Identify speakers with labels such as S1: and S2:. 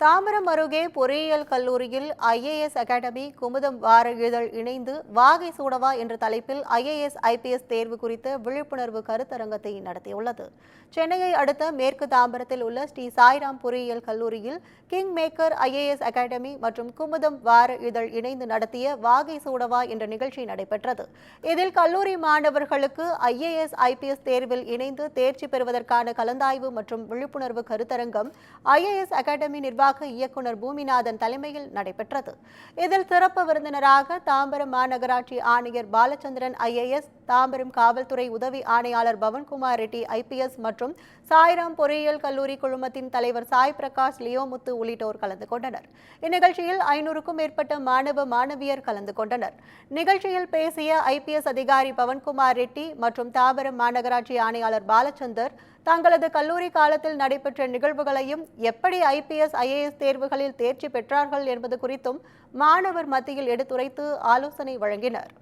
S1: தாம்பரம் அருகே பொறியியல் கல்லூரியில் ஐஏஎஸ் அகாடமி குமுதம் வார இதழ் இணைந்து வாகை சூடவா என்ற தலைப்பில் ஐஏஎஸ் ஐபிஎஸ் தேர்வு குறித்த விழிப்புணர்வு கருத்தரங்கத்தை நடத்தியுள்ளது. சென்னையை அடுத்த மேற்கு தாம்பரத்தில் உள்ள ஸ்ரீ சாய்ராம் பொறியியல் கல்லூரியில் கிங் மேக்கர் ஐஏஎஸ் அகாடமி மற்றும் குமுதம் வார இதழ் இணைந்து நடத்திய வாகை சூடவா என்ற நிகழ்ச்சி நடைபெற்றது. இதில் கல்லூரி மாணவர்களுக்கு ஐஏஎஸ் ஐபிஎஸ் தேர்வில் இணைந்து தேர்ச்சி பெறுவதற்கான கலந்தாய்வு மற்றும் விழிப்புணர்வு கருத்தரங்கம் ஐஏஎஸ் அகாடமி நிர்வாக இயக்குனர் பூமிநாதன் தலைமையில் நடைபெற்றது. இதில் சிறப்பு விருந்தினராக தாம்பரம் மாநகராட்சி ஆணையர் பாலச்சந்திரன் ஐஏஎஸ் தாம்பரம் காவல்துறை உதவி ஆணையாளர் பவன்குமார் ரெட்டி ஐபிஎஸ் மற்றும் சாய்ராம் பொறியியல் கல்லூரி குழுமத்தின் தலைவர் சாய் பிரகாஷ் லியோமுத்து உள்ளிட்டோர் கலந்து கொண்டனர். இந்நிகழ்ச்சியில் ஐநூறுக்கும் மேற்பட்ட மாணவ மாணவியர் கலந்து கொண்டனர். நிகழ்ச்சியில் பேசிய ஐபிஎஸ் அதிகாரி பவன்குமார் ரெட்டி மற்றும் தாம்பரம் மாநகராட்சி ஆணையாளர் பாலச்சந்தர் தங்களது கல்லூரி காலத்தில் நடைபெற்ற நிகழ்வுகளையும் எப்படி ஐபிஎஸ் ஐஏஎஸ் தேர்வுகளில் தேர்ச்சி பெற்றார்கள் என்பது குறித்தும் மாணவர் மத்தியில் எடுத்துரைத்து ஆலோசனை வழங்கினர்.